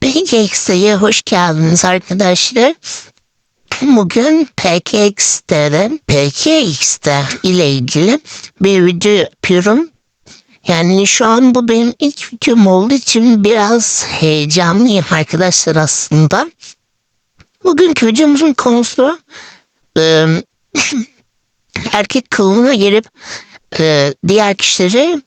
PKX'ye hoş geldiniz arkadaşlar. Bugün PKX'de, PKX'de ile ilgili bir video yapıyorum. Yani şu an bu benim ilk videom olduğu için biraz heyecanlıyım arkadaşlar aslında. Bugünkü videomuzun konusu e, erkek kılığına girip e, diğer kişileri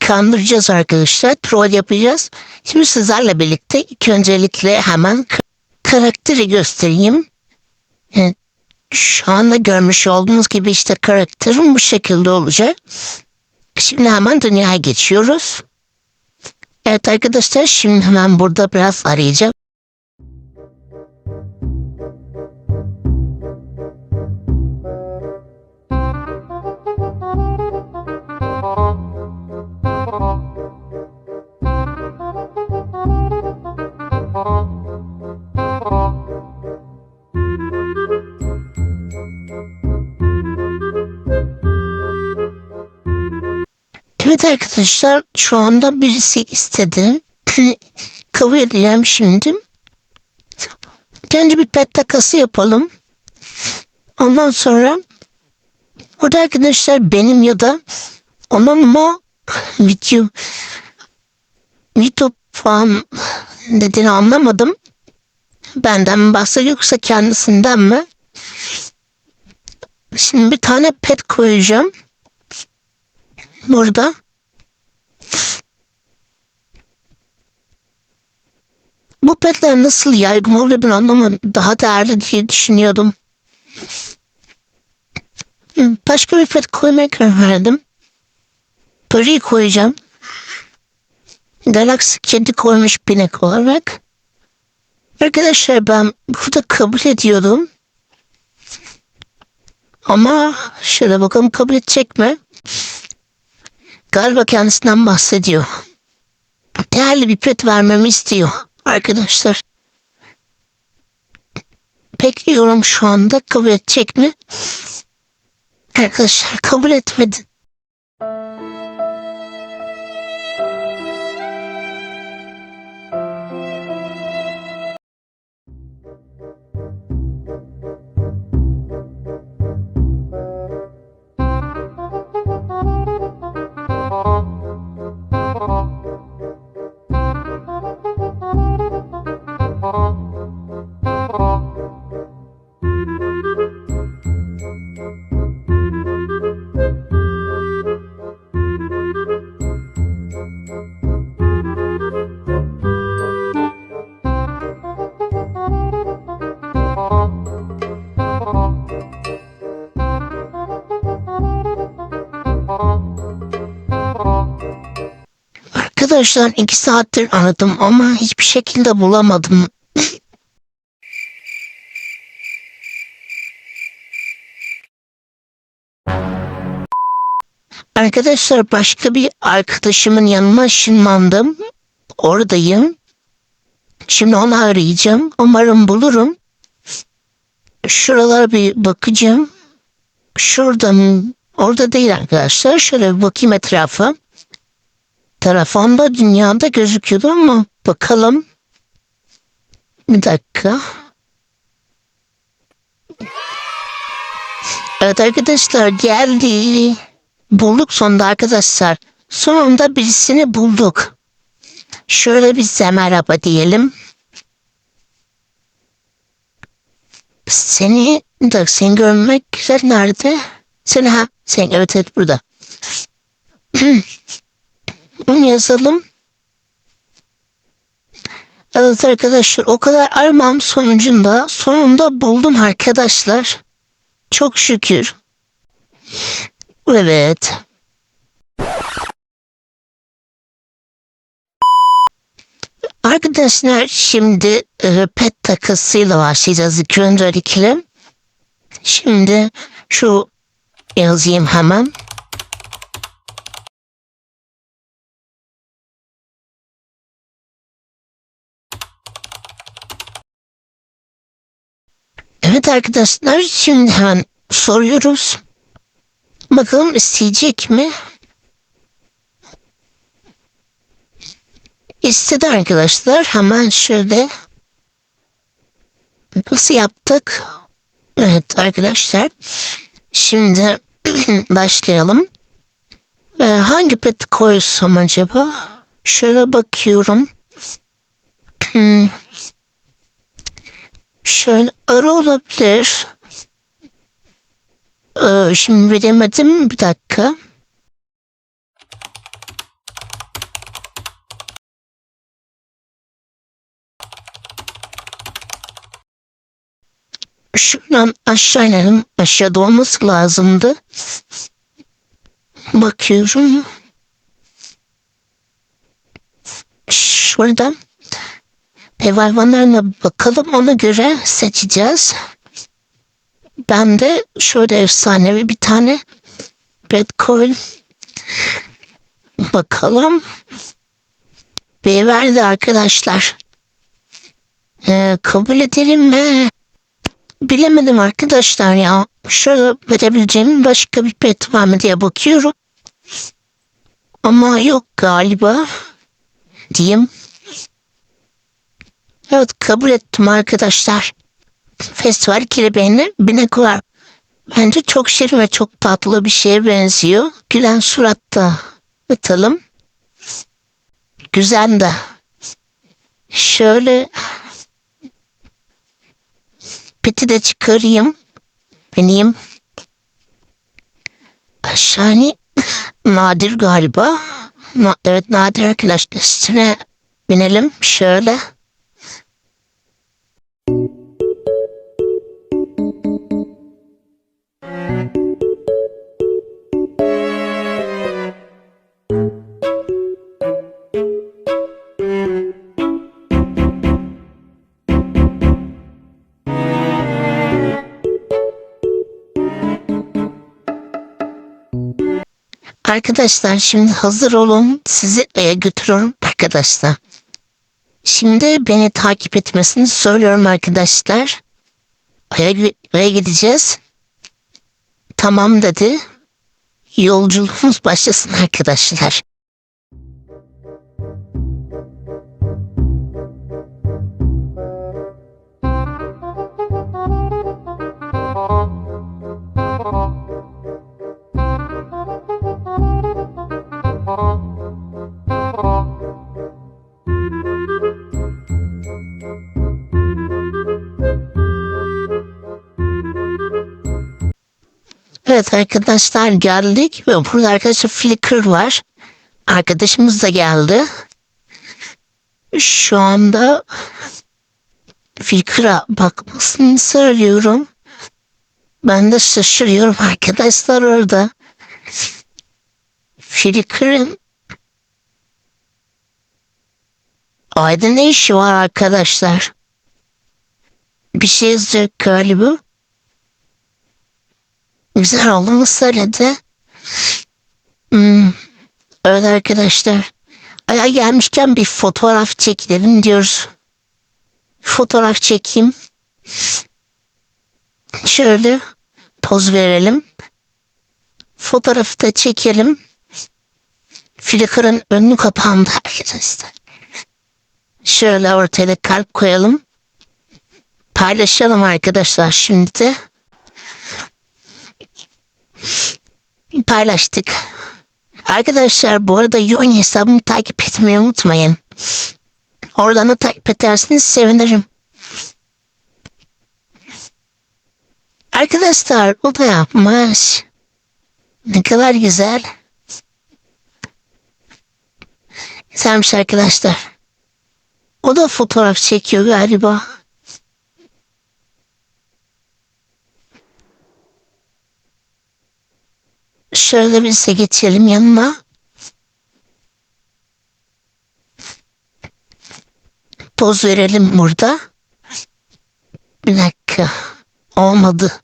kandıracağız arkadaşlar. Troll yapacağız. Şimdi sizlerle birlikte ilk öncelikle hemen karakteri göstereyim. Şu anda görmüş olduğunuz gibi işte karakterim bu şekilde olacak. Şimdi hemen dünyaya geçiyoruz. Evet arkadaşlar şimdi hemen burada biraz arayacağım. Evet arkadaşlar şu anda birisi istedi. Kabul edeceğim şimdi. Kendi bir pet takası yapalım. Ondan sonra burada arkadaşlar benim ya da onun mu video video falan dediğini anlamadım. Benden mi bahsediyor yoksa kendisinden mi? Şimdi bir tane pet koyacağım. Burada. Bu petler nasıl yaygın oluyor ben anlamadım. Daha değerli diye düşünüyordum. Başka bir pet koymaya karar verdim. Parayı koyacağım. Galaxy kedi koymuş binek olarak. Arkadaşlar ben burada kabul ediyordum. Ama şöyle bakalım kabul edecek mi? Galiba kendisinden bahsediyor. Değerli bir pet vermemi istiyor arkadaşlar. Bekliyorum şu anda kabul edecek mi? Arkadaşlar kabul etmedi. Arkadaşlar iki saattir aradım ama hiçbir şekilde bulamadım. Arkadaşlar başka bir arkadaşımın yanına ışınlandım. Oradayım. Şimdi onu arayacağım. Umarım bulurum. Şuralara bir bakacağım. Şurada mı? Orada değil arkadaşlar. Şöyle bir bakayım etrafa. Telefonda dünyada gözüküyordu ama bakalım. Bir dakika. Evet arkadaşlar geldi. Bulduk sonunda arkadaşlar. Sonunda birisini bulduk. Şöyle bize merhaba diyelim. Seni da seni görmek güzel nerede? Seni ha sen evet evet burada. Yazalım. Evet arkadaşlar o kadar aramam sonucunda sonunda buldum arkadaşlar. Çok şükür. Evet. Arkadaşlar şimdi e, pet takısıyla başlayacağız ilk öncelikle. Şimdi şu yazayım hemen. Evet arkadaşlar şimdi soruyoruz. Bakalım isteyecek mi? istedi arkadaşlar. Hemen şöyle nasıl yaptık? Evet arkadaşlar. Şimdi başlayalım. Ee, hangi pet koysam acaba? Şöyle bakıyorum. Hmm. Şöyle arı olabilir. Ee, şimdi bilemedim. Bir dakika. Şuradan aşağı inelim. Aşağıda olması lazımdı. Bakıyorum. Şuradan ev hayvanlarına bakalım ona göre seçeceğiz. Ben de şöyle efsanevi bir tane Bitcoin bakalım. Bir verdi arkadaşlar. Ee, kabul edelim mi? Bilemedim arkadaşlar ya. Şöyle verebileceğim başka bir pet var mı diye bakıyorum. Ama yok galiba. Diyeyim. Evet kabul ettim arkadaşlar. Festival kelebeğine binek var. Bence çok şirin ve çok tatlı bir şeye benziyor. Gülen suratta. Atalım. Güzel de. Şöyle peti de çıkarayım. Benim aşağı nadir galiba. Evet nadir arkadaşlar. Üstüne binelim şöyle. Arkadaşlar şimdi hazır olun. Sizi aya götürüyorum arkadaşlar. Şimdi beni takip etmesini söylüyorum arkadaşlar. Aya, aya gideceğiz. Tamam dedi. Yolculuğumuz başlasın arkadaşlar. Evet arkadaşlar geldik ve burada arkadaşlar Flickr var. Arkadaşımız da geldi. Şu anda Flickr'a bakmasını söylüyorum. Ben de şaşırıyorum arkadaşlar orada. Flickr'ın Ayda ne işi var arkadaşlar? Bir şey yazacak galiba. Güzel olduğunu söyledi. Hmm. Evet arkadaşlar. Aya gelmişken bir fotoğraf çekelim diyoruz. Fotoğraf çekeyim. Şöyle poz verelim. Fotoğrafı da çekelim. Flickr'ın önünü kapandı arkadaşlar. Şöyle ortaya kalp koyalım. Paylaşalım arkadaşlar şimdi de. Paylaştık. Arkadaşlar bu arada Yoin hesabımı takip etmeyi unutmayın. Oradan da takip ederseniz sevinirim. Arkadaşlar bu da yapmış. Ne kadar güzel. Güzelmiş arkadaşlar. O da fotoğraf çekiyor galiba. Şöyle biz de geçelim yanına. Poz verelim burada. Bir dakika. Olmadı.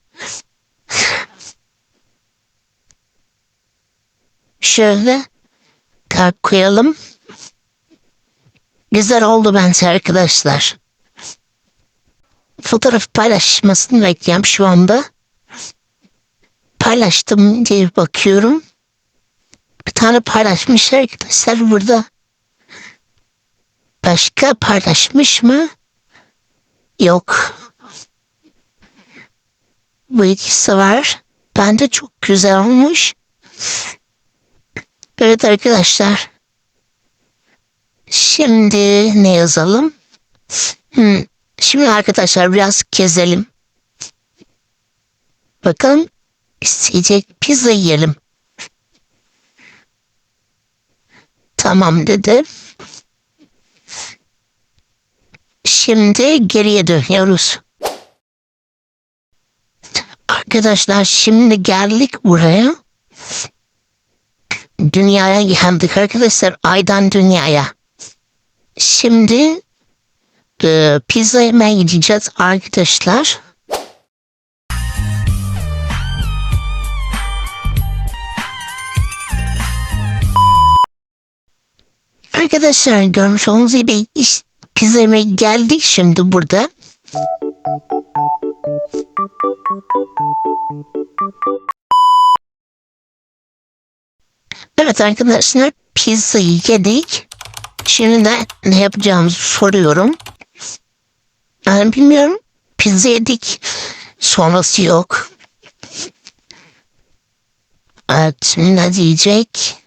Şöyle kalp koyalım. Güzel oldu bence arkadaşlar. Fotoğraf paylaşmasını bekliyorum şu anda. Paylaştım diye bakıyorum. Bir tane paylaşmış arkadaşlar burada. Başka paylaşmış mı? Yok. Bu ikisi var. Bende çok güzel olmuş. Evet arkadaşlar. Şimdi ne yazalım? Hmm. Şimdi arkadaşlar biraz gezelim. Bakalım isteyecek pizza yiyelim. Tamam dedi. Şimdi geriye dönüyoruz. Arkadaşlar şimdi geldik buraya. Dünyaya geldik arkadaşlar. Aydan dünyaya. Şimdi e, pizza yemeye gideceğiz arkadaşlar. Arkadaşlar görmüş olduğunuz gibi iş, yemeye geldik şimdi burada. Evet arkadaşlar pizzayı yedik. Şimdi de ne yapacağımızı soruyorum. Yani bilmiyorum. Pizza yedik. Sonrası yok. Evet ne diyecek?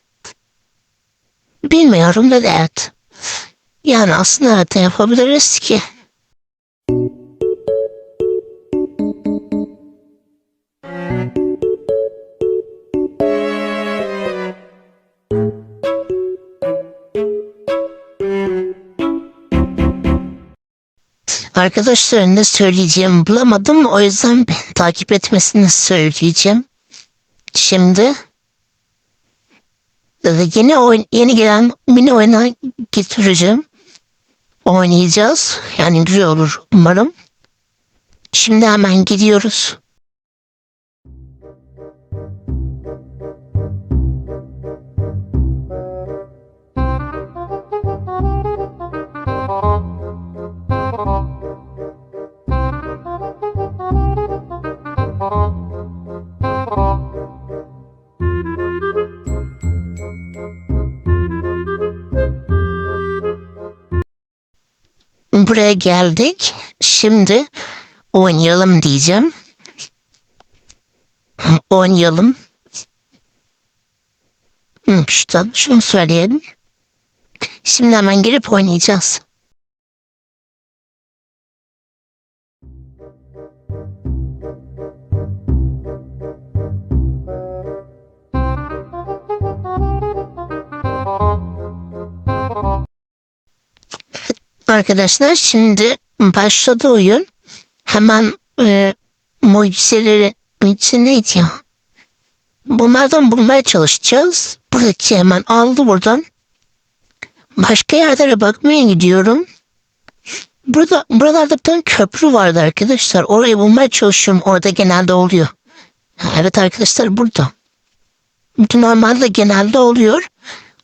Bilmiyorum da evet. Yani aslında evet yapabiliriz ki. Arkadaşların ne söyleyeceğimi bulamadım. O yüzden takip etmesini söyleyeceğim. Şimdi yeni oyun, yeni gelen mini oyuna getireceğim. Oynayacağız. Yani güzel olur umarım. Şimdi hemen gidiyoruz. Buraya geldik. Şimdi oynayalım diyeceğim. Oynayalım. İşte şunu söyleyelim. Şimdi hemen girip oynayacağız. Arkadaşlar şimdi başladı oyun. Hemen e, mucizeleri mucize neydi ya? Bunlardan bulmaya çalışacağız. Buradaki hemen aldı buradan. Başka yerlere bakmaya gidiyorum. Burada buralarda bir tane köprü vardı arkadaşlar. Orayı bulmaya çalışıyorum. Orada genelde oluyor. Evet arkadaşlar burada. Normalde genelde oluyor.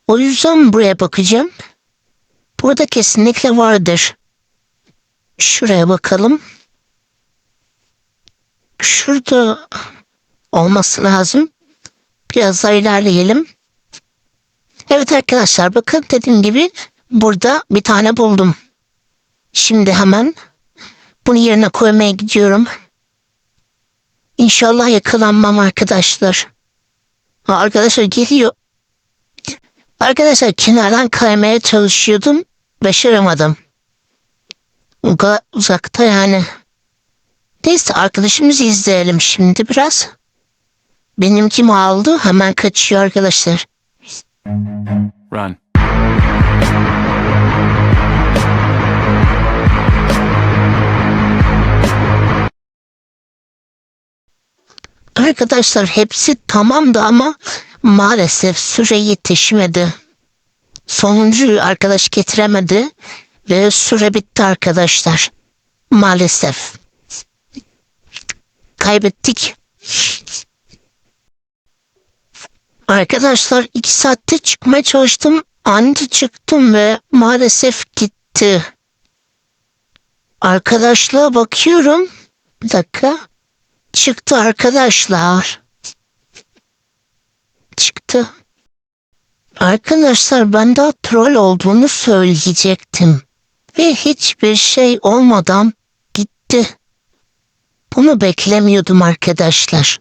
O yüzden buraya bakacağım. Burada kesinlikle vardır. Şuraya bakalım. Şurada olması lazım. Biraz daha ilerleyelim. Evet arkadaşlar bakın dediğim gibi burada bir tane buldum. Şimdi hemen bunu yerine koymaya gidiyorum. İnşallah yakalanmam arkadaşlar. Arkadaşlar geliyor. Arkadaşlar kenardan kaymaya çalışıyordum. Başaramadım. O kadar uzakta yani. Neyse arkadaşımızı izleyelim şimdi biraz. Benimki mi aldı? Hemen kaçıyor arkadaşlar. Run. Arkadaşlar hepsi tamamdı ama maalesef süre yetişmedi. Sonuncuyu arkadaş getiremedi ve süre bitti arkadaşlar. Maalesef. Kaybettik. Arkadaşlar iki saatte çıkmaya çalıştım. Anca çıktım ve maalesef gitti. Arkadaşlığa bakıyorum. Bir dakika. Çıktı arkadaşlar. Çıktı. Arkadaşlar ben daha troll olduğunu söyleyecektim. Ve hiçbir şey olmadan gitti. Bunu beklemiyordum arkadaşlar.